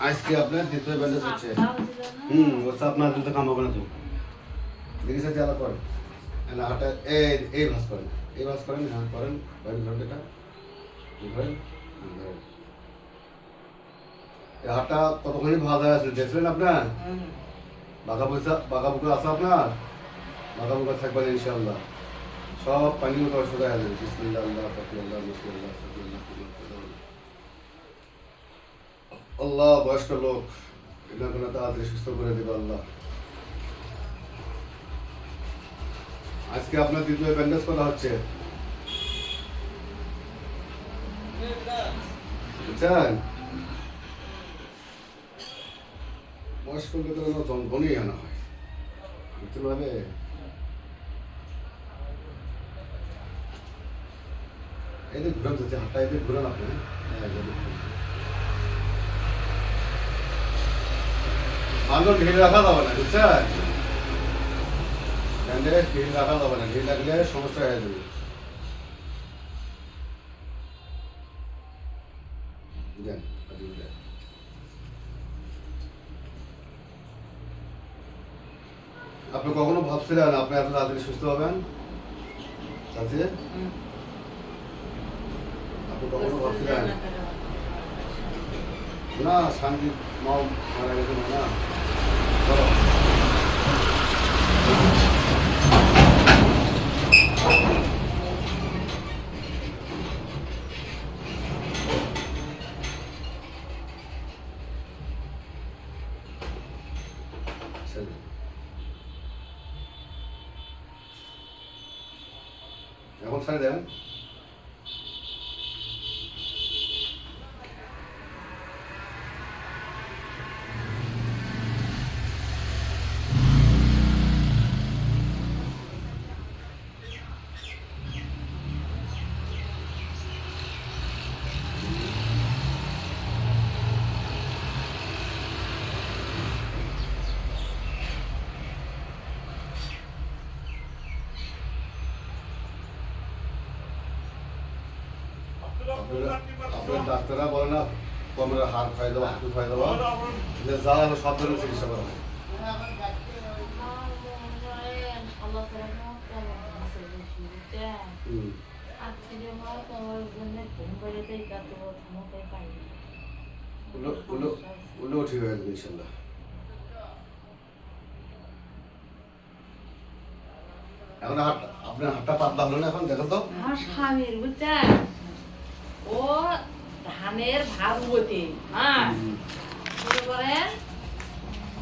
আজকে আপনার দ্বিতীয় ব্যান্ডেজ হচ্ছে হুম ও সাপ না? দিলে তো কাম হবে না তো। দেখিস আছে আলাদা করেন। না হাঁটা এই এই ভাস করেন। এই ভাস করেন হ্যাঁ করেন করেন। ধরেন এটা। এই ধরেন? ধরেন। এই হাতটা কতক্ষণই ভালো আছে দেখলেন আপনার? বাঘা পয়সা বাঘা বুকা আছে আপনার? বাঘা বুকা থাকবেন ইনশাআল্লাহ। সব পানি মতো হয়ে যাবে। বিসমিল্লাহ আল্লাহ আল্লাহ, বয়স্ক লোক এটা কোনো তাড়াতাড়ি সুস্থ করে দেবে আল্লাহ। আজকে আপনার দ্বিতীয় ব্যান্ডেজ করা হচ্ছে? হয়। এই ঘুরান আপনি। ঢিল রাখা যাবে না বুঝছেন? ঢিল রাখা যাবে না ঢিল রাখলে সমস্যা হয়ে যাবে। বুঝলেন? আপনি কখনো ভাবছিলেন আপনি এত তাড়াতাড়ি সুস্থ হবেন? আপনি কখনো ভাবছিলেন? না শান্তি মাও মারা গেছে না। 야, 그럼 사야 돼. ডাক্তাররা বলে না খাই দেওয়া, হাঁটু খাই দেওয়া। যা হলো সব ধরনের চিকিৎসা করা এখন আপনার হাতটা পাতলা হলো না এখন, দেখো তো। স্বামীর বুঝছেন? ও ধানের ভাগ হ্যাঁ। করে